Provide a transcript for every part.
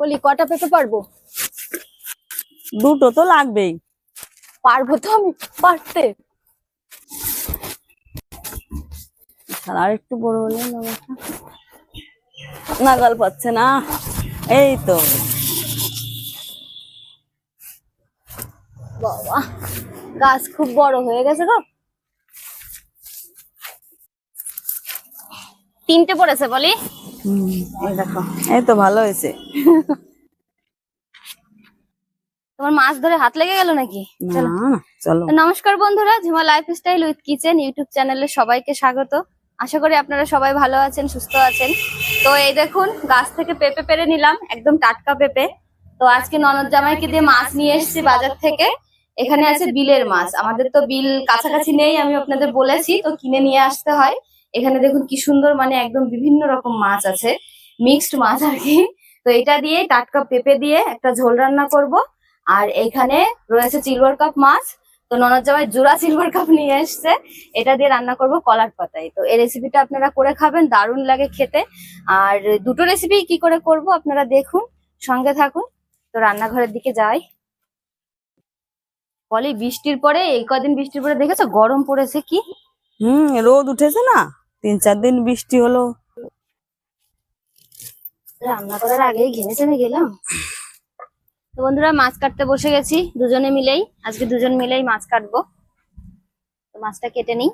বলি কটা পেতে পারব? দুটো তো লাগবেই। পারব তো আমি পারতে। আর একটু বড় হলে নাগাল পাচ্ছে না। এই তো। বাবা গাছ খুব বড় হয়ে গেছে গো। তিনটে পড়েছে বলি? দেখো এই তো ভালো হয়েছে। তোমার মাছ ধরে হাত লেগে গেল নাকি? চলো। নমস্কার বন্ধুরা Jhima lifestyle with kitchen YouTube চ্যানেলে সবাইকে স্বাগত। আশা করি আপনারা সবাই ভালো আছেন সুস্থ আছেন। তো এই দেখুন গাছ থেকে পেঁপে পেরে নিলাম একদম টাটকা পেঁপে। তো আজকে ননদ জামাইকে দিয়ে মাছ নিয়ে এসেছি বাজার থেকে। এখানে আছে বিলের মাছ। আমাদের তো বিল কাছাকাছি নেই আমি আপনাদের বলেছি তো কিনে নিয়ে আসতে হয়। এখানে দেখুন কি সুন্দর মানে একদম বিভিন্ন রকম মাছ আছে। মিক্সড মাছ আর কি। তো এটা দিয়ে টাটকা পেঁপে দিয়ে একটা ঝোল রান্না করব। আর এখানে রয়েছে সিলভার কাপ মাছ। তো ননদ জামাই জোড়া সিলভার কাপ নিয়ে এসছে। এটা দিয়ে রান্না করব কলার পাতায়। তো এই রেসিপিটা আপনারা করে খাবেন, দারুণ লাগে খেতে। আর দুটো রেসিপি কি করে করব আপনারা দেখুন। সঙ্গে থাকুন। তো রান্নাঘরের দিকে যাই। বলি বৃষ্টির পরে, এই কদিন বৃষ্টির পরে দেখেছ? গরম পড়েছে কি? হুম, রোদ উঠেছে না? তিন চার দিন বৃষ্টি হলো। রান্না করার আগেই ঘেমে চেমে গেলাম। তো বন্ধুরা, মাছ কাটতে বসে গেছি দুজনে মিলেই। আজকে দুজন মিলেই মাছ কাটবো। তো মাছটা কেটে নিই।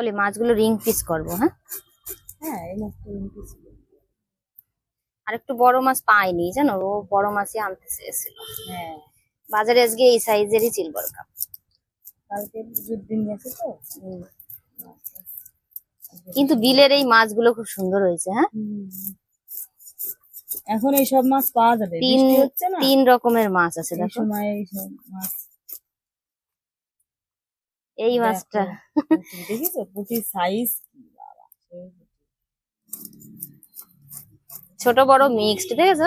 বলি মাছগুলো রিং পিস করব হ্যাঁ? হ্যাঁ এই মাছটা কিন্তু আর একটু বড় মাছ পাইনি জানো? ও বড় মাছই আনতে চেয়েছিল। হ্যাঁ। বাজারে আজকে এই সাইজেরই চিলবর কাপ কালকে পুজোর দিন গেছে তো কিন্তু বিলের এই মাছগুলো খুব সুন্দর হয়েছে হ্যাঁ? এখন এই সব মাছ পাওয়া যাবে। তিন হচ্ছে না? তিন রকমের মাছ আছে দেখো। সময় এই সব মাছ এই মাছটা। দেখিছো? সাইজ। ছোট বড় মিক্সড দেখেছ?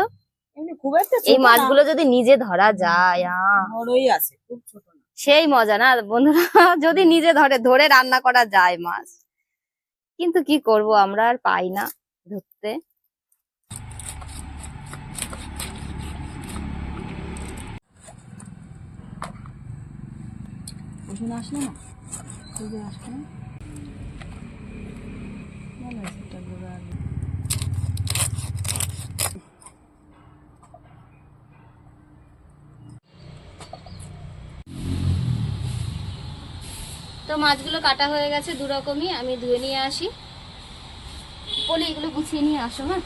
খুব একটা এই মাছগুলো যদি নিজে ধরা যায় আহ, বড়ই আছে খুব ছোট না। সেই মজা না বন্ধুরা? যদি নিজে ধরে ধরে রান্না করা যায় মাছ। কিন্তু কি করব আমরা আর পাই না ধরতে। ওখানে আসলে না? খুঁজে আসলে। না। তো মাছগুলো কাটা হয়ে গেছে দু রকমই আমি ধুয়ে নিয়ে আসি। বলে এগুলো গুছিয়ে নিয়ে আসো হ্যাঁ?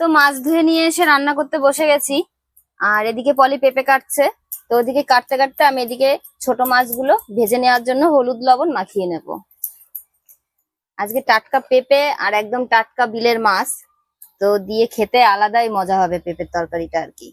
তো মাছ ধুয়ে নিয়ে এসে রান্না করতে বসে গেছি। আর এদিকে পলি পেঁপে কাটছে। তো ওদিকে কাটতে কাটতে আমি এদিকে ছোট মাছগুলো ভেজে নেওয়ার জন্য হলুদ লবণ মাখিয়ে নেব। আজকে টাটকা পেঁপে আর একদম টাটকা বিলের মাছ। তো দিয়ে খেতে আলাদাই মজা হবে পেঁপের তরকারিটা আর কি।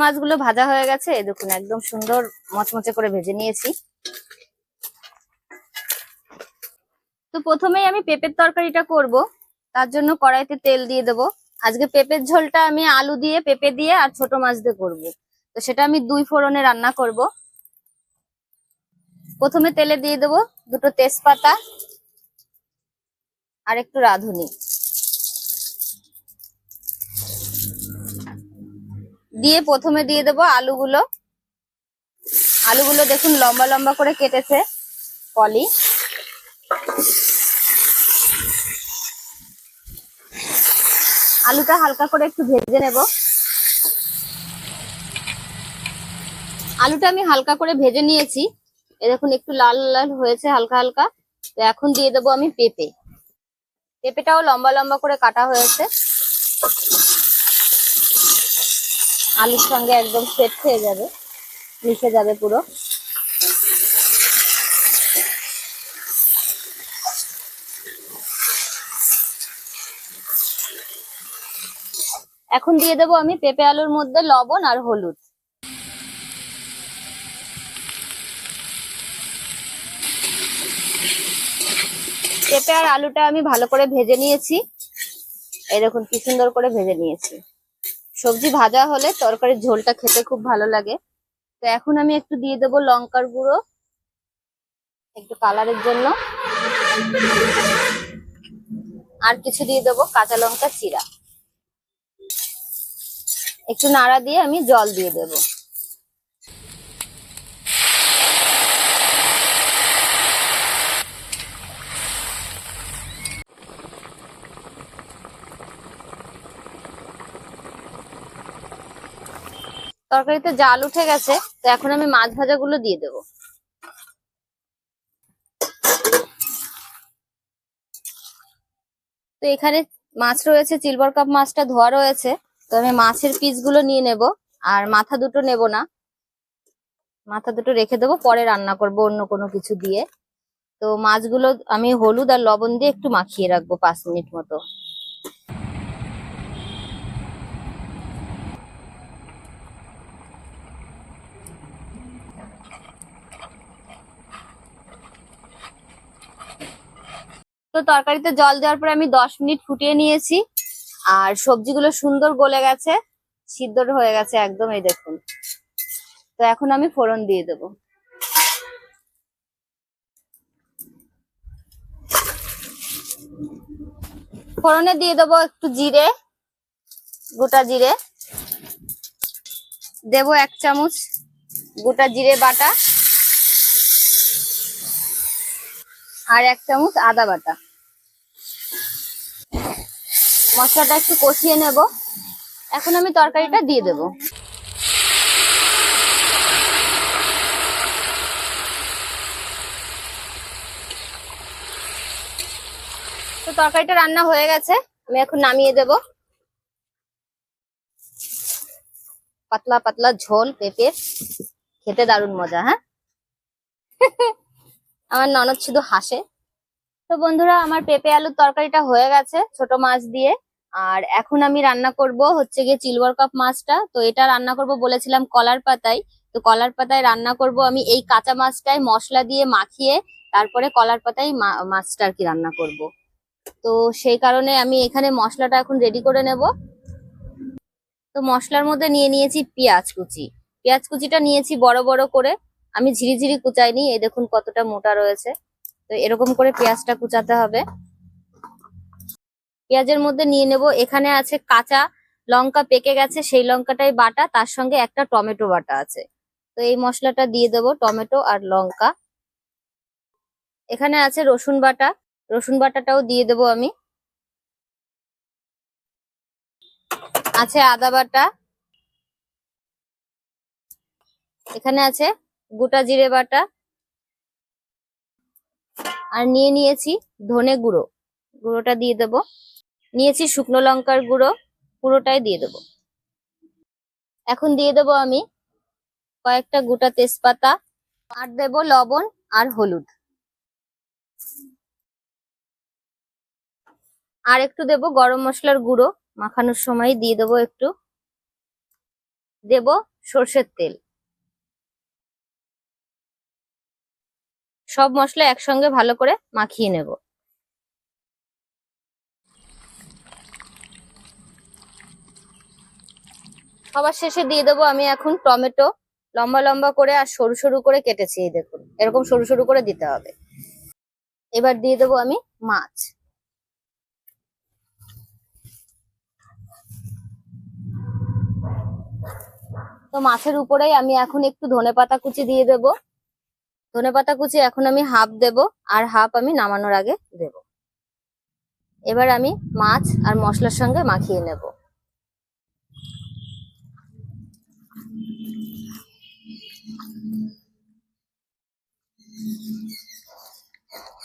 মাছগুলো ভাজা হয়ে গেছে। দেখুন, একদম সুন্দর মচমচে করে ভেজে নিয়েছি। তো প্রথমেই আমি পেঁপের তরকারিটা করব। তার জন্য কড়াইতে তেল দিয়ে দেব। আজকে পেঁপের ঝোলটা আমি আলু দিয়ে, পেঁপে দিয়ে আর ছোট মাছ দিয়ে করব। তো সেটা আমি দুই ফোড়নে রান্না করব। প্রথমে তেলে দিয়ে দেব দুটো তেজপাতা আর একটু রাঁধুনি। দিয়ে প্রথমে দিয়ে দেব আলুগুলো। আলুগুলো দেখুন লম্বা লম্বা করে কেটেছে পলি আলুটা হালকা করে একটু ভেজে নেব। আলুটা আমি হালকা করে ভেজে নিয়েছি। এ দেখুন একটু লাল লাল হয়েছে হালকা হালকা। তো এখন দিয়ে দেবো আমি পেঁপে। পেঁপেটাও লম্বা লম্বা করে কাটা হয়েছে। আলুর সঙ্গে একদম সেট হয়ে যাবে। মিশে যাবে পুরো। এখন দিয়ে দেবো আমি পেঁপে আলুর মধ্যে লবণ আর হলুদ। পেঁপে আর আলুটা আমি ভালো করে ভেজে নিয়েছি। দেখুন কি সুন্দর করে ভেজে নিয়েছি। সবজি ভাজা হলে তরকারির ঝোলটা খেতে খুব ভালো লাগে। তো এখন আমি একটু দিয়ে দেবো লঙ্কার গুঁড়ো একটু কালারের জন্য। আর কিছু দিয়ে দেবো কাঁচা লঙ্কা চিরা। একটু নাড়া দিয়ে আমি জল দিয়ে দেবো। তরকারিতে জাল উঠে গেছে, তো এখন আমি মাছ ভাজাগুলো দিয়ে দেবো। তো এখানে মাছ রয়েছে চিলভার কাপ মাছটা ধোয়া রয়েছে, তো আমি মাছের পিসগুলো নিয়ে নেব, আর মাথা দুটো নেব না। মাথা দুটো রেখে দেবো, পরে রান্না করব অন্য কোনো কিছু দিয়ে। তো মাছগুলো আমি হলুদ আর লবণ দিয়ে একটু মাখিয়ে রাখব পাঁচ মিনিট মতো। তো তরকারিতে জল দেওয়ার পরে আমি দশ মিনিট ফুটিয়ে নিয়েছি। আর সবজিগুলো সুন্দর গলে গেছে, সিদ্ধ হয়ে গেছে একদম, এই দেখুন। তো এখন আমি ফোড়ন দিয়ে দেবো। ফোড়নে দিয়ে দেবো একটু জিরে, গোটা জিরে। দেবো এক চামচ গোটা জিরে বাটা। আর এক চামচ আদা বাটা। মশলাটা একটু কষিয়ে নেব। এখন আমি তরকারিটা দিয়ে দেব। তো তরকারিটা রান্না হয়ে গেছে। আমি এখন নামিয়ে দেব। পাতলা পাতলা ঝোল, পেঁপে। খেতে দারুণ মজা হ্যাঁ? আমার ননদ শুধু হাসে। তো বন্ধুরা, আমার পেঁপে আলুর তরকারিটা হয়ে গেছে ছোট মাছ দিয়ে। আর এখন আমি রান্না করব হচ্ছে গিয়ে চিলভার কাপ মাছটা। তো এটা রান্না করব বলেছিলাম কলার পাতায়। তো কলার পাতায় রান্না করব আমি এই কাঁচা মাছটায় মশলা দিয়ে মাখিয়ে, তারপরে কলার পাতায় মাছটা আর কি রান্না করব। তো সেই কারণে আমি এখানে মশলাটা এখন রেডি করে নেব। তো মশলার মধ্যে নিয়ে নিয়েছি পেঁয়াজ কুচি। পেঁয়াজ কুচিটা নিয়েছি বড় বড় করে। আমি ঝিরিঝিরি কুচাইনি, এই দেখুন কতটা মোটা রয়েছে। তো এরকম করে পেঁয়াজটা কুচাতে হবে। পেঁয়াজের মধ্যে নিয়ে নেব, এখানে আছে কাঁচা লঙ্কা পেকে গেছে, সেই লঙ্কাটাই বাটা, তার সঙ্গে একটা টমেটো বাটা আছে। তো এই মশলাটা দিয়ে দেব, টমেটো আর লঙ্কা। এখানে আছে রসুন বাটা, রসুন বাটাটাও দিয়ে দেব আমি। আছে আদা বাটা। এখানে আছে গোটা জিরে বাটা। আর নিয়ে নিয়েছি ধনে গুঁড়ো। গুঁড়োটা দিয়ে দেব। নিয়েছি শুকনো লঙ্কার গুঁড়ো, পুরোটাই দিয়ে দেব। এখন দিয়ে দেব আমি কয়েকটা গোটা তেজপাতা, আর দেব লবণ আর হলুদ। আর একটু দেব গরম মশলার গুঁড়ো, মাখানোর সময় দিয়ে দেবো একটু। দেব সর্ষের তেল। সব মশলা একসঙ্গে ভালো করে মাখিয়ে নেব। সবার শেষে দিয়ে দেবো আমি এখন টমেটো। লম্বা লম্বা করে আর সরু সরু করে কেটেছি দেখুন। এরকম সরু সরু করে দিতে হবে। এবার দিয়ে দেবো আমি মাছ। তো মাছের উপরেই আমি এখন একটু ধনেপাতা কুচি দিয়ে দেব। ধনেপাতা কুচি এখন আমি হাফ দেব আর হাফ আমি নামানোর আগে দেব। এবার আমি মাছ আর মশলার সঙ্গে মাখিয়ে নেব।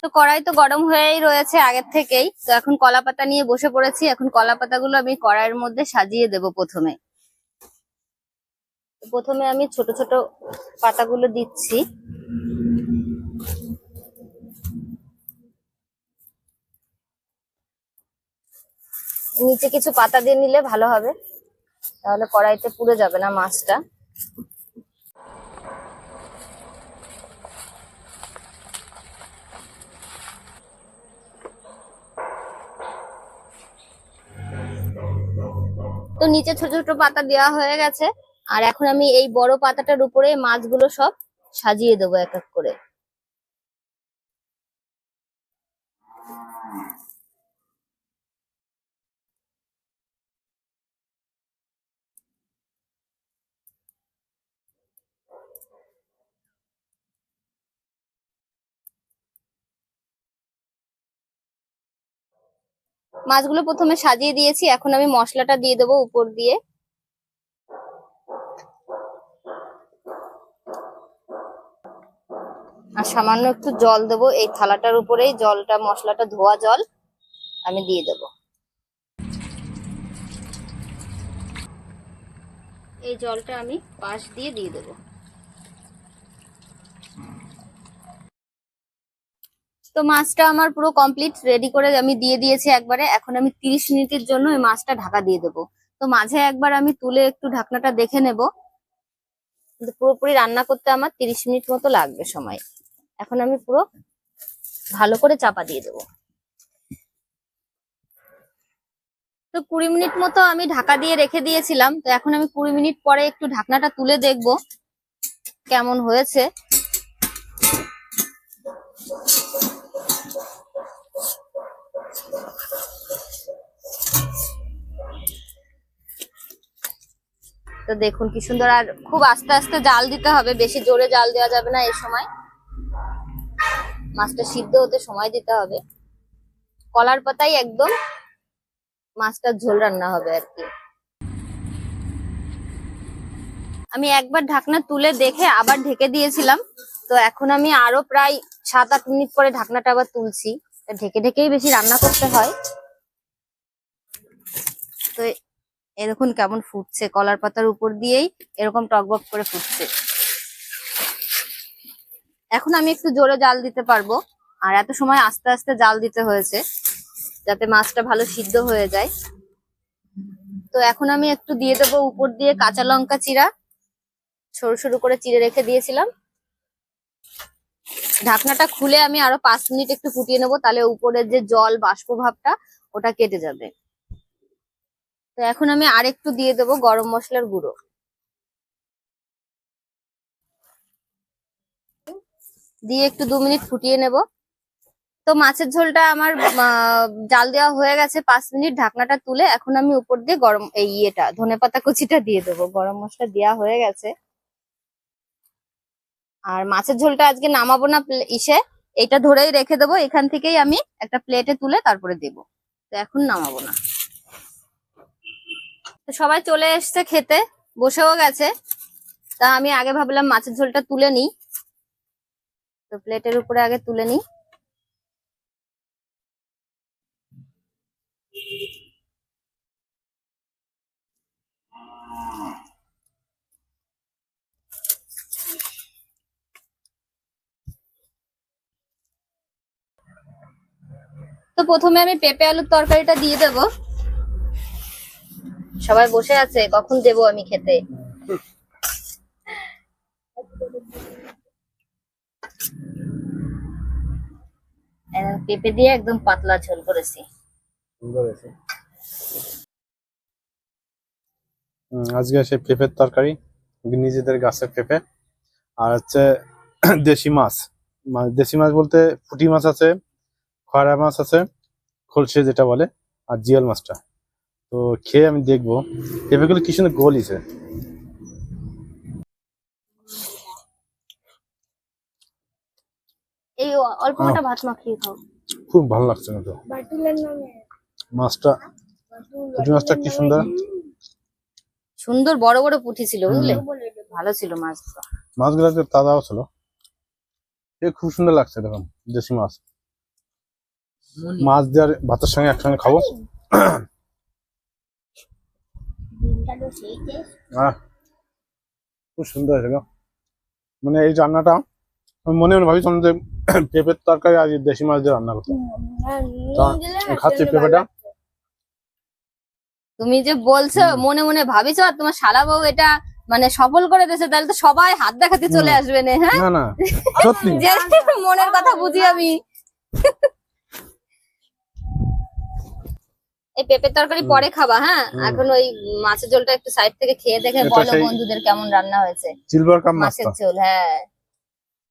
তো কড়াই তো গরম হয়েই রয়েছে আগের থেকেই, তো এখন কলা পাতা নিয়ে বসে পড়েছি, এখন কলা পাতাগুলো আমি কড়াইয়ের মধ্যে সাজিয়ে দেব প্রথমে। প্রথমে আমি ছোট ছোট পাতাগুলো দিচ্ছি। নিচে কিছু পাতা দিয়ে নিলে ভালো হবে। তাহলে কড়াইতে পুড়ে যাবে না মাছটা। তো নিচে ছোট ছোট পাতা দেওয়া হয়ে গেছে। আর এখন আমি এই বড় পাতাটার উপরে মাছগুলো সব সাজিয়ে দেবো এক এক করে। মাছগুলো প্রথমে সাজিয়ে দিয়েছি। এখন আমি মশলাটা দিয়ে দেবো উপর দিয়ে। আর সামান্য একটু জল দেবো এই থালাটার উপরেই। জলটা, মশলাটা, ধোয়া জল আমি দিয়ে দেব। এই জলটা আমি পাশ দিয়ে দিয়ে দেবো। তো মাছটা আমার পুরো কমপ্লিট রেডি করে আমি দিয়ে দিয়েছি একবারে। এখন আমি তিরিশ মিনিটের জন্য এই মাছটা ঢাকা দিয়ে দেবো। তো মাঝে একবার আমি তুলে একটু ঢাকনাটা দেখে নেব। পুরোপুরি রান্না করতে আমার তিরিশ মিনিট মতো লাগবে সময়। এখন আমি পুরো ভালো করে চাপা দিয়ে দেবো। তো কুড়ি মিনিট মতো আমি ঢাকা দিয়ে রেখে দিয়েছিলাম। তো এখন আমি কুড়ি মিনিট পরে একটু ঢাকনাটা তুলে দেখব কেমন হয়েছে। তো দেখুন কি সুন্দর, আর খুব আস্তে আস্তে জাল দিতে হবে, বেশি জোরে জাল দেওয়া যাবে না এই সময়। মাছটা সিদ্ধ হতে সময় দিতে হবে। কলার পাতাই একদম মাছটার ঝোল রান্না হবে আর কি। আমি একবার ঢাকনা তুলে দেখে আবার ঢেকে দিয়েছিলাম, তো এখন আমি আরও প্রায় সাত আট মিনিট পরে ঢাকনাটা আবার তুলছি। ঢেকে ঢেকেই বেশি রান্না করতে হয়। তো এ দেখুন কেমন ফুটছে? কলার পাতার উপর দিয়েই এরকম টকবক করে ফুটছে। এখন আমি একটু জোরে জাল দিতে পারব। আর এত সময় আস্তে আস্তে জাল দিতে হয়েছে, যাতে মাছটা ভালো সিদ্ধ হয়ে যায়। তো এখন আমি একটু দিয়ে দেবো উপর দিয়ে কাঁচা লঙ্কা চিরা। সরু সরু করে চিড়ে রেখে দিয়েছিলাম। ঢাকনাটা খুলে আমি আরও পাঁচ মিনিট একটু ফুটিয়ে নেব, তাহলে উপরের যে জল বাষ্প ভাবটা ওটা কেটে যাবে। তো এখন আমি আর একটু দিয়ে দেবো গরম মশলার গুঁড়ো। দিয়ে একটু দু মিনিট ফুটিয়ে নেব। তো মাছের ঝোলটা আমার জাল দেওয়া হয়ে গেছে পাঁচ মিনিট ঢাকনাটা তুলে এখন আমি উপর দিয়ে গরম, এই ইয়েটা ধনেপাতা কুচিটা দিয়ে দেবো। গরম মশলা দেওয়া হয়ে গেছে। আর মাছের ঝোলটা আজকে নামাবো না ইসে। এটা ধরেই রেখে দেবো। এখান থেকেই আমি একটা প্লেটে তুলে তারপরে দেবো। তো এখন নামাবো না। সবাই চলে এসছে খেতে, বসেও গেছে। তা আমি আগে ভাবলাম মাছের ঝোলটা তুলে নিই। তো প্লেটের উপরে আগে তুলে নিই। তো প্রথমে আমি পেঁপে আলুর তরকারিটা দিয়ে দেব। সবাই বসে আছে, কখন দেবো আমি খেতে? পেঁপে দিয়ে একদম পাতলা ঝোল করেছি। আজকে সে পেঁপের তরকারি, নিজেদের গাছের পেঁপে। আর হচ্ছে দেশি মাছ। দেশি মাছ বলতে পুঁটি মাছ আছে, খয়রা মাছ আছে, খলসে যেটা বলে, আর জিয়াল মাছটা। তো খেয়ে আমি দেখব। পেঁপেগুলো কি সুন্দর গলিছে এই অল্প কটা ভাত মাখিয়ে খাও। খুব ভালো লাগছে মাছটা পুঁটি মাছটা কি সুন্দর? সুন্দর বড় বড় পুঁটি ছিল বুঝলে? ভালো ছিল মাছগুলো মাছগুলো তো তাজাও ছিল। এ খুব সুন্দর লাগছে দেখুন দেশি মাছ। মাছ দেওয়ার ভাতের সঙ্গে একসঙ্গে খাব। খুব সুন্দর হয়েছে গো। মানে এই রান্নাটা মনে মনে ভাবিছিলাম যে পেঁপের তরকারি আজ দেশি মাছ দিয়ে রান্না করতে। খাচ্ছি পেঁপেটা। তুমি যে বলছো মনে মনে ভাবিছো আর তোমার শালা বউ এটা মানে সফল করে দিয়েছে তাহলে তো সবাই হাত দেখাতে চলে আসবে না হ্যাঁ? না না সত্যি। মনের কথা বুঝি আমি। এই পেঁপের তরকারি পরে খাবা হ্যাঁ? এখন ওই মাছের ঝোলটা একটু সাইড থেকে খেয়ে দেখে বলো বন্ধুদের কেমন রান্না হয়েছে। সিলভার কাপ মাছের ঝোল হ্যাঁ।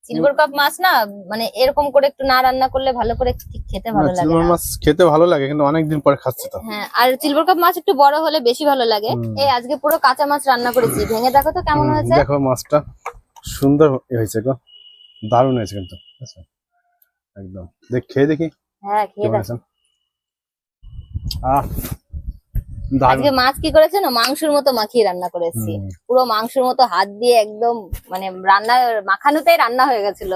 সিলভার কাপ মাছ না মানে এরকম করে একটু না রান্না করলে ভালো করে ঠিক খেতে ভালো লাগে সিলভার মাছ খেতে ভালো লাগে কিন্তু অনেকদিন পরে খাচ্ছি তো। হ্যাঁ আর সিলভার কাপ মাছ একটু বড় হলে বেশি ভালো লাগে। এই আজকে পুরো কাঁচা মাছ রান্না করেছি ভেঙে দেখো তো কেমন হয়েছে। দেখো মাছটা সুন্দর হয়েছে গো দারুণ হয়েছে কিন্তু একদম দেখ খেয়ে দেখি হ্যাঁ খেয়ে দেখো। আজকে মাছ কি করেছে না? মাংসের মতো মাখিয়ে রান্না করেছি পুরো মাংসের মতো হাত দিয়ে একদম মানে রান্না মাখানোতেই রান্না হয়ে গেছিল।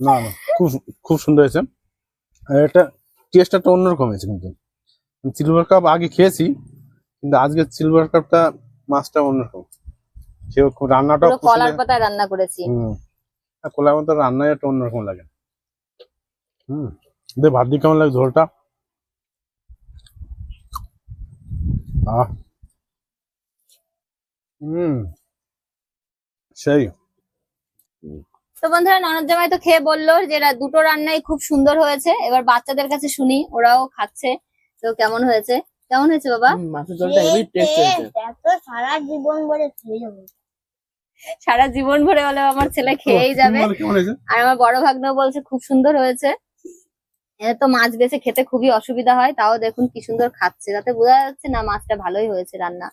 না খুব খুব সুন্দর হয়েছে। এটা টেস্টটা একটা অন্যরকম হয়েছে কিন্তু। সিলভার কাপ আগে খেয়েছি কিন্তু আজকে সিলভার কাপটা মাছটা অন্যরকম। রান্নাটাও খুব কলার পাতায় রান্না করেছি। কোলার মতো রান্নাই একটা অন্যরকম লাগে। হুম। দে ভাত দিয়ে কেমন লাগে ঝোলটা? আহ হুম সেই তো বন্ধুরা ননদ জামাই তো খেয়ে বলল যে দুটো রান্নাই খুব সুন্দর হয়েছে। এবার বাচ্চাদের কাছে শুনি ওরাও খাচ্ছে। তো কেমন হয়েছে? কেমন হয়েছে বাবা? মাছের ঝোলটা হেভি টেস্ট হয়েছে। সারা জীবন ভরে খেয়ে যাব। সারা জীবন ভরে হলে আমার ছেলে খেয়েই যাবে। আর আমার বড় ভাগ্ন বলছে খুব সুন্দর হয়েছে। এটা তো মাছ বেছে খেতে খুবই অসুবিধা হয়, তাও দেখুন কি সুন্দর খাচ্ছে। তাতে বোঝা যাচ্ছে না মাছটা ভালোই হয়েছে রান্না।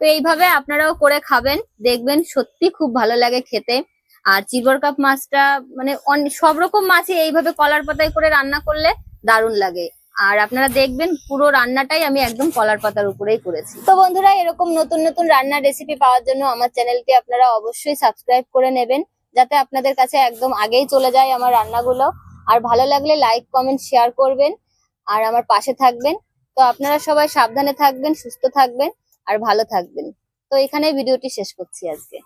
তো এইভাবে আপনারাও করে খাবেন, দেখবেন সত্যি খুব ভালো লাগে খেতে। আর চিবর কাপ মাছটা মানে সব রকম মাছই এইভাবে কলার পাতায় করে রান্না করলে দারুণ লাগে। আর আপনারা দেখবেন পুরো রান্নাটাই আমি একদম কলার পাতার উপরেই করেছি। তো বন্ধুরা, এরকম নতুন নতুন রান্নার রেসিপি পাওয়ার জন্য আমার চ্যানেলটি আপনারা অবশ্যই সাবস্ক্রাইব করে নেবেন, যাতে আপনাদের কাছে একদম আগেই চলে যায় আমার রান্নাগুলো। আর ভালো লাগলে লাইক কমেন্ট শেয়ার করবেন আর আমার পাশে থাকবেন। তো আপনারা সবাই সাবধানে থাকবেন, সুস্থ থাকবেন আর ভালো থাকবেন। তো এখানে ভিডিওটি শেষ করছি আজকে।